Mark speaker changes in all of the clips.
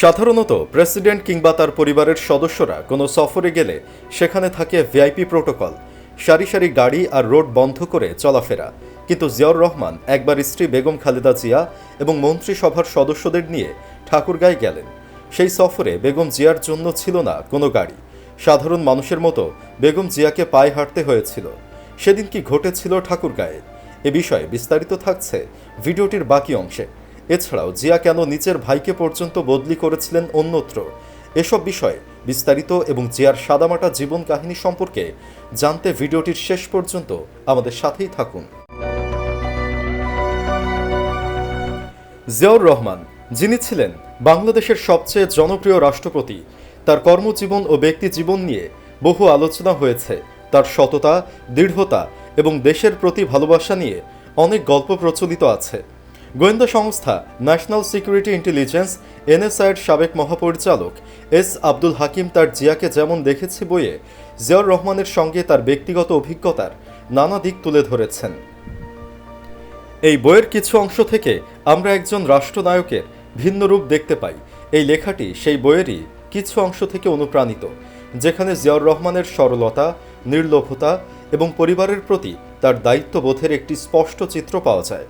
Speaker 1: সাধারণত প্রেসিডেন্ট কিংবা তার পরিবারের সদস্যরা কোনো সফরে গেলে সেখানে থাকে ভিআইপি প্রোটোকল। সারি সারি গাড়ি আর রোড বন্ধ করে চলাফেরা। কিন্তু জিয়াউর রহমান, একবার স্ত্রী বেগম খালেদা জিয়া এবং মন্ত্রিসভার সদস্যদের নিয়ে ঠাকুরগাঁয় গেলেন। সেই সফরে বেগম জিয়ার জন্য ছিল না কোনো গাড়ি। সাধারণ মানুষের মতো বেগম জিয়াকে পায়ে হাঁটতে হয়েছিল। সেদিন কি ঘটেছিল ঠাকুরগাঁয়ে? এ বিষয়ে বিস্তারিত থাকছে ভিডিওটির বাকি অংশে। এছাড়াও জিয়া কেন নিচের ভাইকে পর্যন্ত বদলি করেছিলেন অন্যত্র? এসব বিষয়ে বিস্তারিত এবং জিয়ার সাদামাটা জীবন কাহিনী সম্পর্কে জানতে ভিডিওটির শেষ পর্যন্ত আমাদের সাথেই থাকুন। জিয়াউর রহমান, যিনি ছিলেন বাংলাদেশের সবচেয়ে জনপ্রিয় রাষ্ট্রপতি, তার কর্মজীবন ও ব্যক্তি জীবন নিয়ে বহু আলোচনা হয়েছে। তার সততা, দৃঢ়তা এবং দেশের প্রতি ভালোবাসা নিয়ে অনেক গল্প প্রচলিত আছে। গোয়েন্দা সংস্থা ন্যাশনাল সিকিউরিটি ইন্টেলিজেন্স, এনএসআইয়ের সাবেক মহাপরিচালক এস আব্দুল হাকিম তার জিয়াকে যেমন দেখেছে বইয়ে, জিয়াউর রহমানের সঙ্গে তার ব্যক্তিগত অভিজ্ঞতার নানা দিক তুলে ধরেছেন। এই বইয়ের কিছু অংশ থেকে আমরা একজন রাষ্ট্রনায়কের ভিন্ন রূপ দেখতে পাই। এই লেখাটি সেই বইয়েরই কিছু অংশ থেকে অনুপ্রাণিত, যেখানে জিয়াউর রহমানের সরলতা নির্লোভতা এবং পরিবারের প্রতি তার দায়িত্ববোধের একটি স্পষ্ট চিত্র পাওয়া যায়।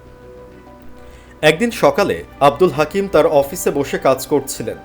Speaker 1: একদিন সকালে আব্দুল হাকিম তার অফিসে বসে কাজ করছিলেন।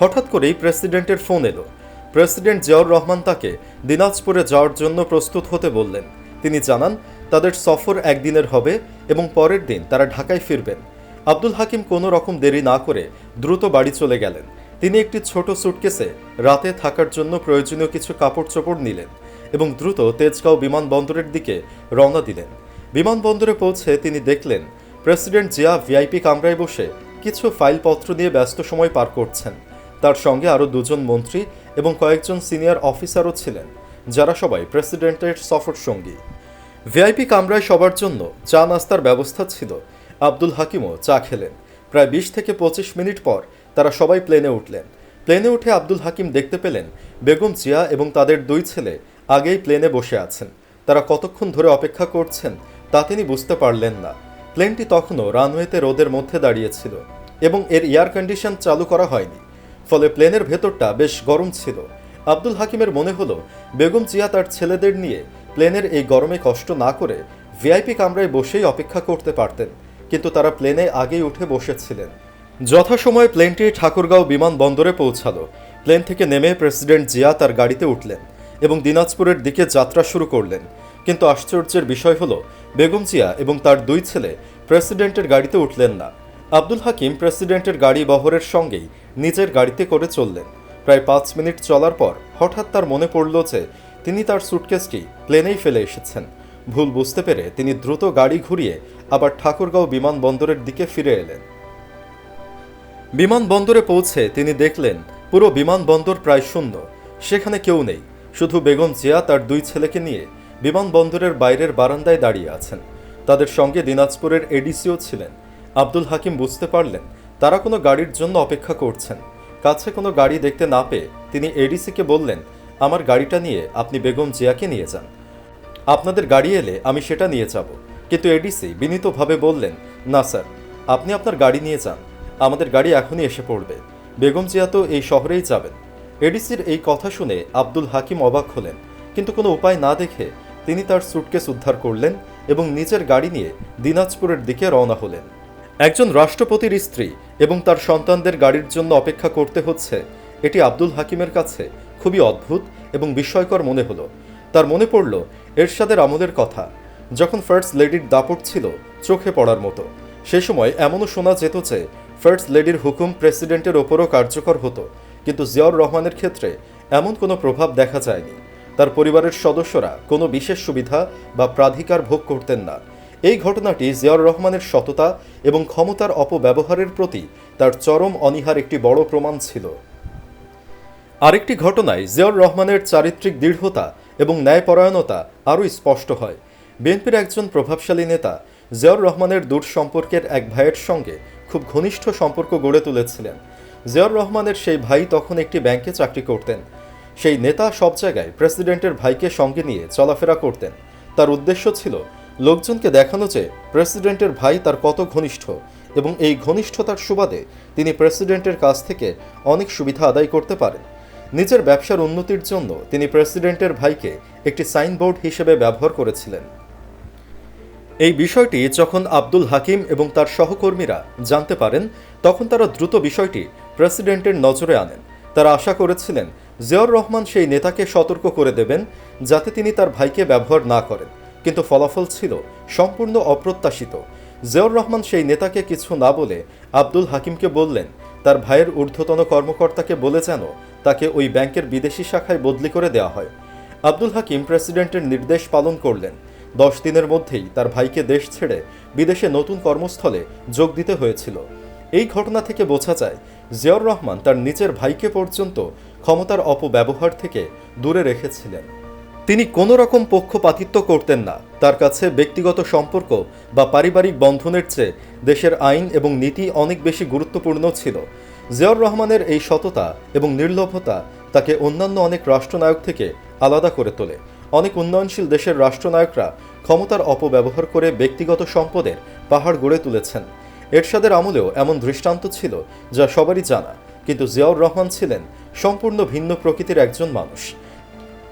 Speaker 1: হঠাৎ করেই প্রেসিডেন্টের ফোন এলো। প্রেসিডেন্ট জিয়াউর রহমান তাকে দিনাজপুরে যাওয়ার জন্য প্রস্তুত হতে বললেন। তিনি জানান, তাদের সফর একদিনের হবে এবং পরের দিন তারা ঢাকায় ফিরবেন। আব্দুল হাকিম কোনো রকম দেরি না করে দ্রুত বাড়ি চলে গেলেন। তিনি একটি ছোট সুটকেসে রাতে থাকার জন্য প্রয়োজনীয় কিছু কাপড় চোপড় নিলেন এবং দ্রুত তেজগাঁও বিমানবন্দরের দিকে রওনা দিলেন। বিমানবন্দরে পৌঁছে তিনি দেখলেন প্রেসিডেন্ট জিয়া ভিআইপি কামরায় বসে কিছু ফাইলপত্র নিয়ে ব্যস্ত সময় পার করছেন। তার সঙ্গে আরও দুজন মন্ত্রী এবং কয়েকজন সিনিয়র অফিসারও ছিলেন, যারা সবাই প্রেসিডেন্টের সফর সঙ্গী। ভিআইপি কামরায় সবার জন্য চা নাস্তার ব্যবস্থা ছিল। আব্দুল হাকিমও চা খেলেন। প্রায় বিশ থেকে পঁচিশ মিনিট পর তারা সবাই প্লেনে উঠলেন। প্লেনে উঠে আব্দুল হাকিম দেখতে পেলেন বেগম জিয়া এবং তাদের দুই ছেলে আগেই প্লেনে বসে আছেন। তারা কতক্ষণ ধরে অপেক্ষা করছেন তা তিনি বুঝতে পারলেন না। প্লেনটি তখনও রানওয়েতে রোদের মধ্যে দাঁড়িয়েছিল এবং এর এয়ার কন্ডিশন চালু করা হয়নি। ফলে প্লেনের ভেতরটা বেশ গরম ছিল। আব্দুল হাকিমের মনে হলো, বেগম জিয়া তার ছেলেদের নিয়ে প্লেনের এই গরমে কষ্ট না করে ভিআইপি কামরায় বসেই অপেক্ষা করতে পারতেন, কিন্তু তারা প্লেনে আগেই উঠে বসেছিলেন। যথাসময়ে প্লেনটি ঠাকুরগাঁও বিমানবন্দরে পৌঁছালো। প্লেন থেকে নেমে প্রেসিডেন্ট জিয়া তার গাড়িতে উঠলেন এবং দিনাজপুরের দিকে যাত্রা শুরু করলেন। কিন্তু আশ্চর্যের বিষয় হলো, বেগম জিয়া এবং তার দুই ছেলে প্রেসিডেন্টের গাড়িতে উঠলেন না। আব্দুল হাকিম প্রেসিডেন্টের গাড়ি বহরের সঙ্গেই নিজের গাড়িতে করে চললেন। প্রায় পাঁচ মিনিট চলার পর হঠাৎ তার মনে পড়ল যে, তিনি তার সুটকেসটি প্লেনেই ফেলে এসেছেন। ভুল বুঝতে পেরে তিনি দ্রুত গাড়ি ঘুরিয়ে আবার ঠাকুরগাঁও বিমানবন্দরের দিকে ফিরে এলেন। বিমানবন্দরে পৌঁছে তিনি দেখলেন, পুরো বিমানবন্দর প্রায় শূন্য। সেখানে কেউ নেই। শুধু বেগম জিয়া তার দুই ছেলেকে নিয়ে বিমানবন্দরের বাইরের বারান্দায় দাঁড়িয়ে আছেন। তাদের সঙ্গে দিনাজপুরের এডিসিও ছিলেন। আব্দুল হাকিম বুঝতে পারলেন, তারা কোনো গাড়ির জন্য অপেক্ষা করছেন। কাছে কোনো গাড়ি দেখতে না পেয়ে তিনি এডিসিকে বললেন, আমার গাড়িটা নিয়ে আপনি বেগম জিয়াকে নিয়ে যান। আপনাদের গাড়ি এলে আমি সেটা নিয়ে যাব। কিন্তু এডিসি বিনীতভাবে বললেন, না স্যার, আপনি আপনার গাড়ি নিয়ে যান। আমাদের গাড়ি এখনই এসে পড়বে। বেগম জিয়া তো এই শহরেই যাবেন। এডিসির এই কথা শুনে আব্দুল হাকিম অবাক হলেন, কিন্তু কোনো উপায় না দেখে তিনি তার সুটকেস উদ্ধার করলেন এবং নিজের গাড়ি নিয়ে দিনাজপুরের দিকে রওনা হলেন। একজন রাষ্ট্রপতির স্ত্রী এবং তার সন্তানদের গাড়ির জন্য অপেক্ষা করতে হচ্ছে, এটি আব্দুল হাকিমের কাছে খুবই অদ্ভুত এবং বিস্ময়কর মনে হলো। তার মনে পড়ল, এরশাদের আমলের কথা, যখন ফার্স্ট লেডির দাপট ছিল চোখে পড়ার মতো। সে সময় এমনও শোনা যেত যে, ফার্স্ট লেডির হুকুম প্রেসিডেন্টের ওপরও কার্যকর হতো, কিন্তু জিয়াউর রহমানের ক্ষেত্রে এমন কোনো প্রভাব দেখা যায়নি। তার পরিবারের সদস্যরা কোনো বিশেষ সুবিধা বা প্রাধিকার ভোগ করতেন না। এই ঘটনাটি জিয়াউর রহমানের সততা এবং ক্ষমতার অপব্যবহারের প্রতি তার চরম অনীহার একটি বড় প্রমাণ ছিল। আরেকটি ঘটনায় জিয়াউর রহমানের চারিত্রিক দৃঢ়তা এবং ন্যায়পরায়ণতা আরও স্পষ্ট হয়। বিএনপির একজন প্রভাবশালী নেতা জিয়াউর রহমানের দূর সম্পর্কের এক ভাইয়ের সঙ্গে খুব ঘনিষ্ঠ সম্পর্ক গড়ে তুলেছিলেন। জিয়াউর রহমানের সেই ভাই তখন একটি ব্যাংকে চাকরি করতেন। সেই নেতা সব জায়গায় প্রেসিডেন্টের ভাইকে সঙ্গে নিয়ে চলাফেরা করতেন। তার উদ্দেশ্য ছিল লোকজনকে দেখানো যে প্রেসিডেন্টের ভাই তার কত ঘনিষ্ঠ এবং এই ঘনিষ্ঠতার সুবাদে তিনি প্রেসিডেন্টের কাছ থেকে অনেক সুবিধা আদায় করতে পারেন। নিজের ব্যবসার উন্নতির জন্য তিনি প্রেসিডেন্টের ভাইকে একটি সাইনবোর্ড হিসেবে ব্যবহার করেছিলেন। এই বিষয়টি যখন আব্দুল হাকিম এবং তার সহকর্মীরা জানতে পারেন, তখন তারা দ্রুত বিষয়টি প্রেসিডেন্টের নজরে আনেন। তারা আশা করেছিলেন জিয়াউর রহমান সেই নেতাকে সতর্ক করে দেবেন যাতে তিনি তার ভাইকে ব্যবহার না করেন। কিন্তু ফলাফল ছিল সম্পূর্ণ অপ্রত্যাশিত। জিয়াউর রহমান সেই নেতাকে কিছু না বলে আব্দুল হাকিমকে বললেন, তার ভাইয়ের ঊর্ধ্বতন কর্মকর্তাকে বলে যেন তাকে ওই ব্যাংকের বিদেশি শাখায় বদলি করে দেওয়া হয়। আব্দুল হাকিম প্রেসিডেন্টের নির্দেশ পালন করলেন। দশ দিনের মধ্যেই তার ভাইকে দেশ ছেড়ে বিদেশে নতুন কর্মস্থলে যোগ দিতে হয়েছিল। এই ঘটনা থেকে বোঝা যায়, জিয়াউর রহমান তার নিজের ভাইকে পর্যন্ত ক্ষমতার অপব্যবহার থেকে দূরে রেখেছিলেন। তিনি কোনো রকম পক্ষপাতিত্ব করতেন না। তার কাছে ব্যক্তিগত সম্পর্ক বা পারিবারিক বন্ধনের চেয়ে দেশের আইন এবং নীতি অনেক বেশি গুরুত্বপূর্ণ ছিল। জিয়াউর রহমানের এই সততা এবং নির্লোভতা তাকে অন্যান্য অনেক রাষ্ট্রনায়ক থেকে আলাদা করে তোলে। অনেক উন্নয়নশীল দেশের রাষ্ট্রনায়করা ক্ষমতার অপব্যবহার করে ব্যক্তিগত সম্পদের পাহাড় গড়ে তুলেছেন। এরশাদের আমলেও এমন দৃষ্টান্ত ছিল যা সবারই জানা, কিন্তু জিয়াউর রহমান ছিলেন সম্পূর্ণ ভিন্ন প্রকৃতির একজন মানুষ।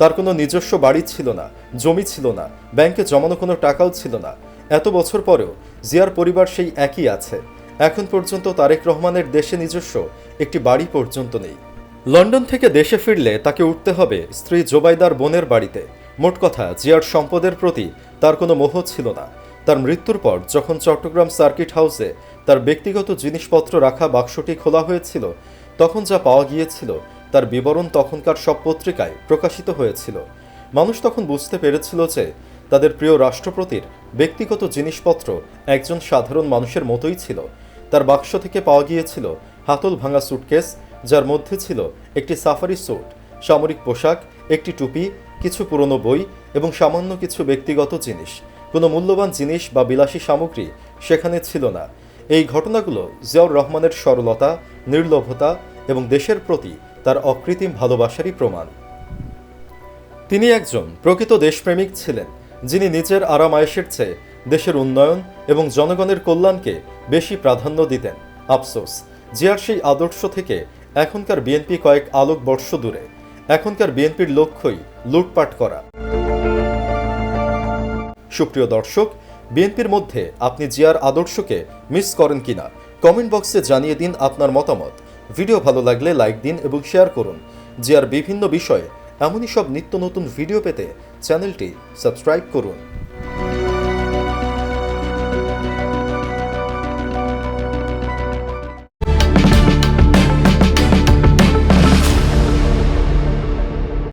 Speaker 1: তার কোনো নিজস্ব বাড়ি ছিল না, জমি ছিল না, ব্যাংকে জমানো কোনো টাকাও ছিল না। এত বছর পরেও জিয়ার পরিবার সেই একই আছে। এখন পর্যন্ত তারেক রহমানের দেশে নিজস্ব একটি বাড়ি পর্যন্ত নেই। লন্ডন থেকে দেশে ফিরলে তাকে উঠতে হবে স্ত্রী জোবাইদার বোনের বাড়িতে। মোট কথা, জিয়ার সম্পদের প্রতি তার কোনো মোহ ছিল না। তার মৃত্যুর পর যখন চট্টগ্রাম সার্কিট হাউসে তার ব্যক্তিগত জিনিসপত্র রাখা বাক্সটি খোলা হয়েছিল। তখন যা পাওয়া গিয়েছিল, তার বিবরণ তখনকার সব পত্রিকায় প্রকাশিত হয়েছিল। মানুষ তখন বুঝতে পেরেছিল যে, তাদের প্রিয় রাষ্ট্রপতির ব্যক্তিগত জিনিসপত্র একজন সাধারণ মানুষের মতোই ছিল। তার বাক্স থেকে পাওয়া গিয়েছিল হাতল ভাঙা সুটকেস, যার মধ্যে ছিল একটি সাফারি স্যুট, সামরিক পোশাক, একটি টুপি, কিছু পুরনো বই এবং সামান্য কিছু ব্যক্তিগত জিনিস। কোনো মূল্যবান জিনিস বা বিলাসী সামগ্রী সেখানে ছিল না। এই ঘটনাগুলো জিয়াউর রহমানের সরলতা নির্লোভতা এবং দেশের প্রতি তার অকৃত্রিম ভালোবাসারই প্রমাণ। তিনি একজন প্রকৃত দেশপ্রেমিক ছিলেন, যিনি নিজের আরাম আয়েসের চেয়ে দেশের উন্নয়ন এবং জনগণের কল্যাণকে বেশি প্রাধান্য দিতেন। আফসোস, জিয়ার সেই আদর্শ থেকে এখনকার বিএনপি কয়েক আলোক বর্ষ দূরে, এখনকার বিএনপির লক্ষ্যই লুটপাট করা। সুপ্রিয় দর্শক বিএনপির মধ্যে আপনি জিয়ার আদর্শকে মিস করেন কিনা, কমেন্ট বক্সে জানিয়ে দিন আপনার মতামত। ভিডিও ভালো লাগলে লাইক দিন এবং শেয়ার করুন। জিয়ার বিভিন্ন বিষয়ে এমনই সব নিত্য নতুন ভিডিও পেতে চ্যানেলটি সাবস্ক্রাইব করুন।